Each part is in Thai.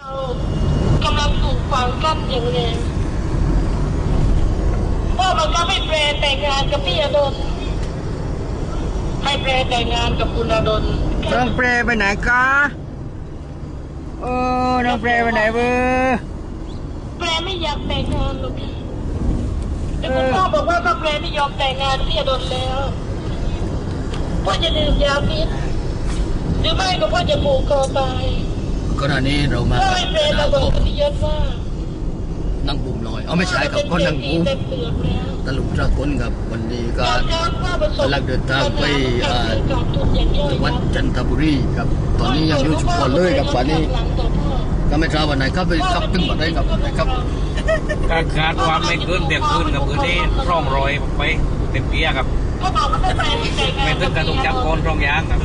เรากำลังถูกฝังกั้นอย่างแรงพ่อบังคับให้แปรแต่งงานกับพี่อดลให้แปรแต่งงานกับคุณอดลน้องเปรไปไหนกะโอ้น้องเปรไปไหนเบอร์แปรไม่อยากแต่งงานหรอกแต่คุณพ่อบอกว่าถ้าแปรไม่ยอมแต่งงานกับพี่อดลแล้วพ่อจะดื่มยาพิษหรือไม่ก็พ่อจะผูกคอตาย ก็ตอนนี้เรามากับให้แปรคณะระเบิดงปฏิยศว่านั่งบุ่มลอย เอาไม่ใช่กับคนนั่งบุ่มตลือกแล้วตลุกตะคนกับวันนี้ก็กำลังเดินทางไปเอ่อวัดจันทบุรีครับ ตอนนี้ยังอยู่ชุมพรเลยครับวันนี้ ก็ไม่ทราบวันไหนครับไปขับตึ้งมาได้ครับนะครับการคาดว่าไม่เกินเที่ยงคืนกับพื้นที่ร่องรอยไปเต็มเกียครับ ไม่องการตรงจับโกนร่องยางครับ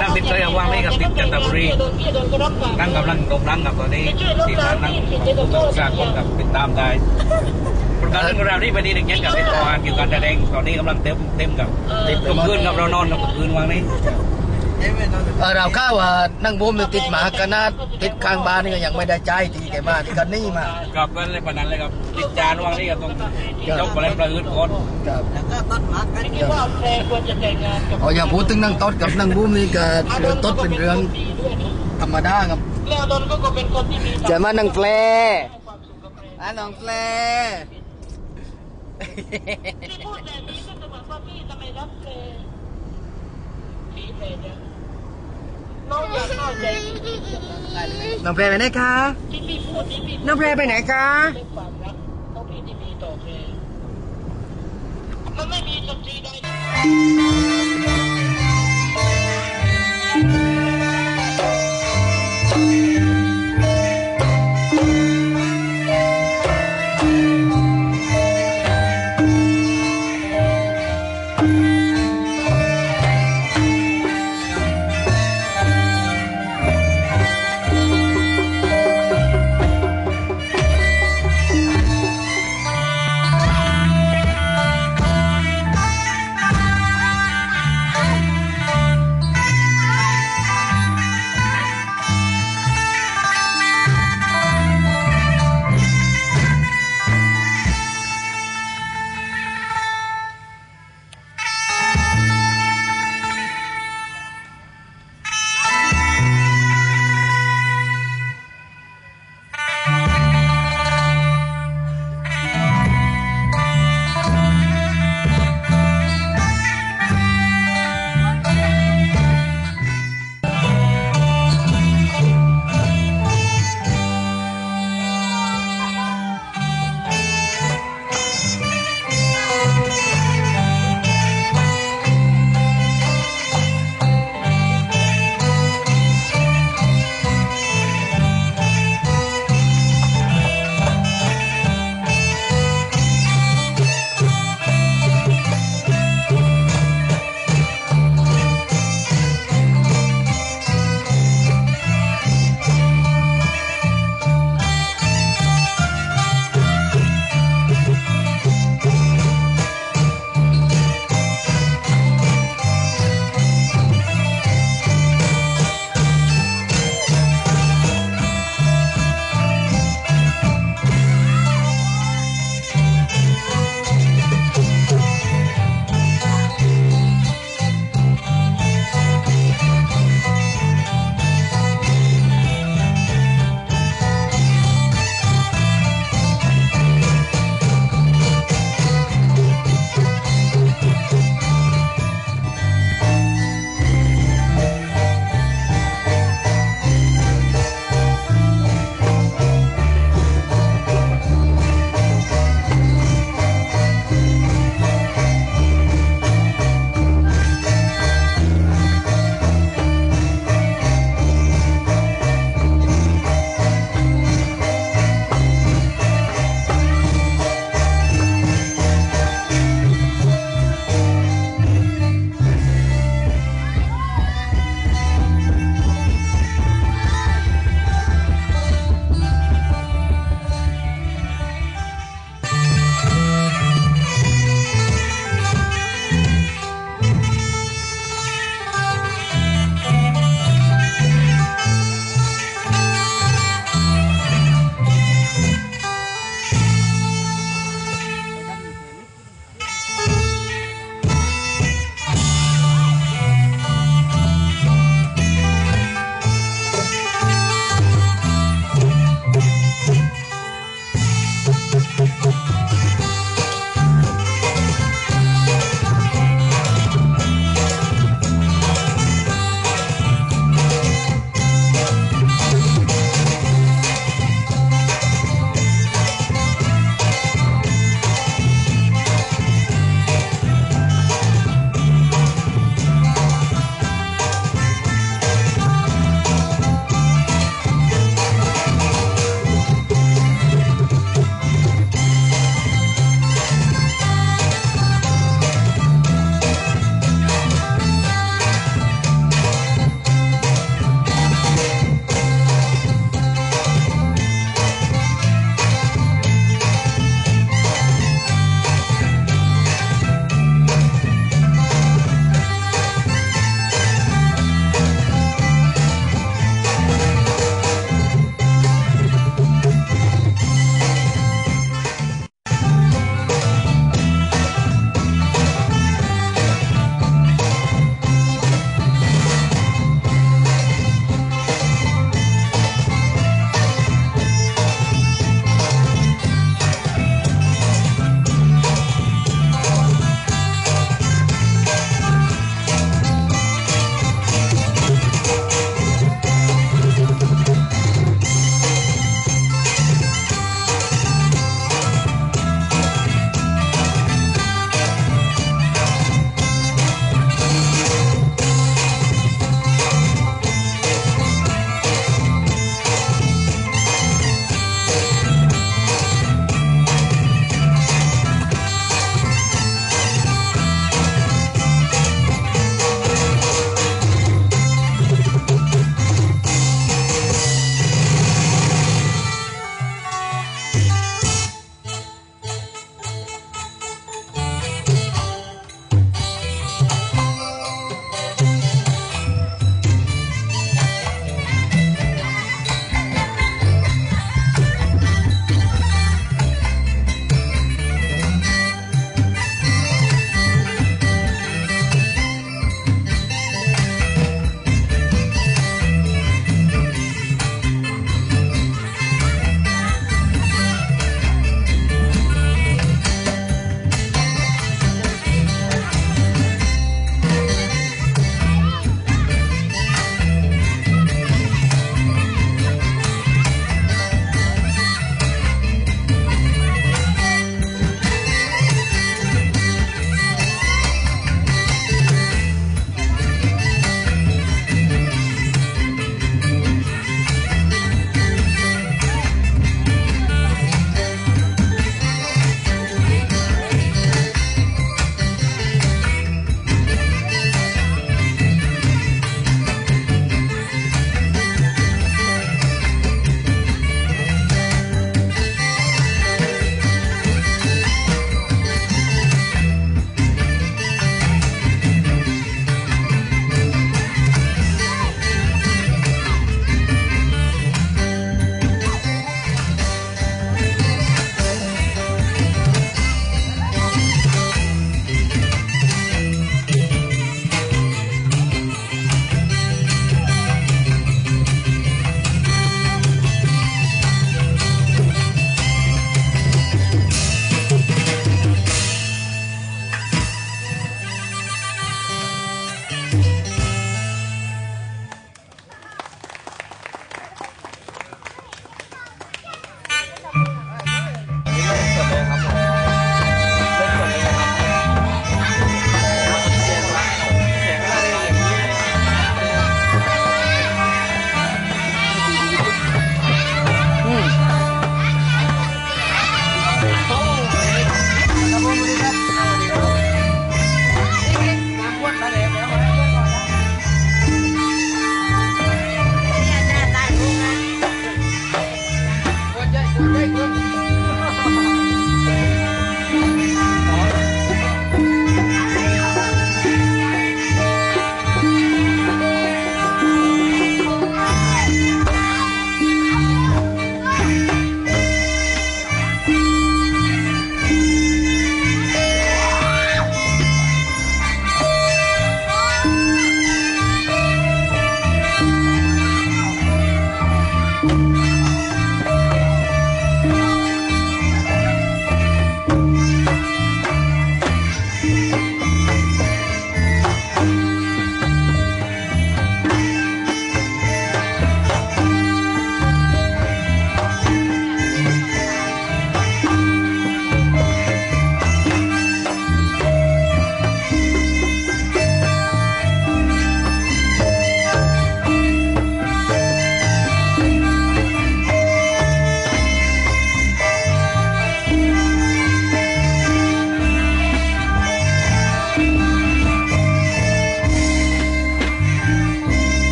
นั่งติดเลยว่างนี่กับติดจันทบุรีนั่งกำลังตรงนั่งกับตอนนี้ที่ร้านนั่งสร้างคนกับติดตามได้ประการเรื่องราวนี่ไปดีหนึ่งเย็นกับติดต่อเกี่ยวกับการแสดงตอนนี้กำลังเต็มเต็มกับติดกลางคืนกับเรานอนกับกลางคืนวางนี้ เอ่อเราข้าวว่านั่งบุ่มเนี่ยติดหมากันนาติดข้างบ้านนี่ก็ยังไม่ได้ใจทีแกมาที่กันนี่มากับนั่นเลยปนันเลยครับติดจานวันนี้ก็ต้องยกไปเล่นประอื่นก่อนครับไม่คิดว่าแพรควรจะแต่งงานกับเอาอย่างพูดถึงนั่งโต๊ดกับนั่งบุ่มนี่ก็เรื่องโต๊ดเป็นเรื่องธรรมดาครับแล้วดนก็เป็นคนที่มีจะมานั่งเปรความสุขกับแพรอะน้องเปรที่พูดแบบนี้ก็จะเหมือนว่าพี่ทำไมรักแพรผีแพรเนี่ย น้องอยากเข้าใจน้องเปรไปไหนคะ ที่พี่พูดที่พี่น้องเปรไปไหนคะ เรื่องความรักของพี่ที่มีต่อแพรมันไม่มีสตรีใด「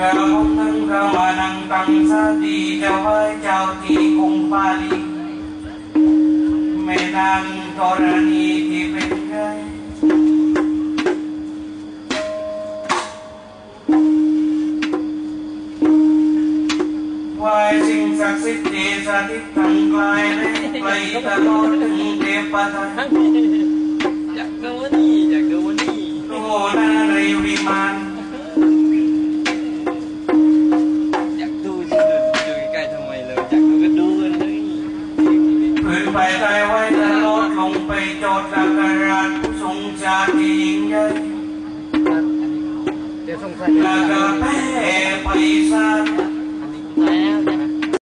ca mong thân ca ma năng tăng sa ti ca vai chào ti cùng pa đi mẹ năng torani ti bên gai vai sinh sắc xích tê sa tít tăng lai lên bay ta lo từng tê pa thang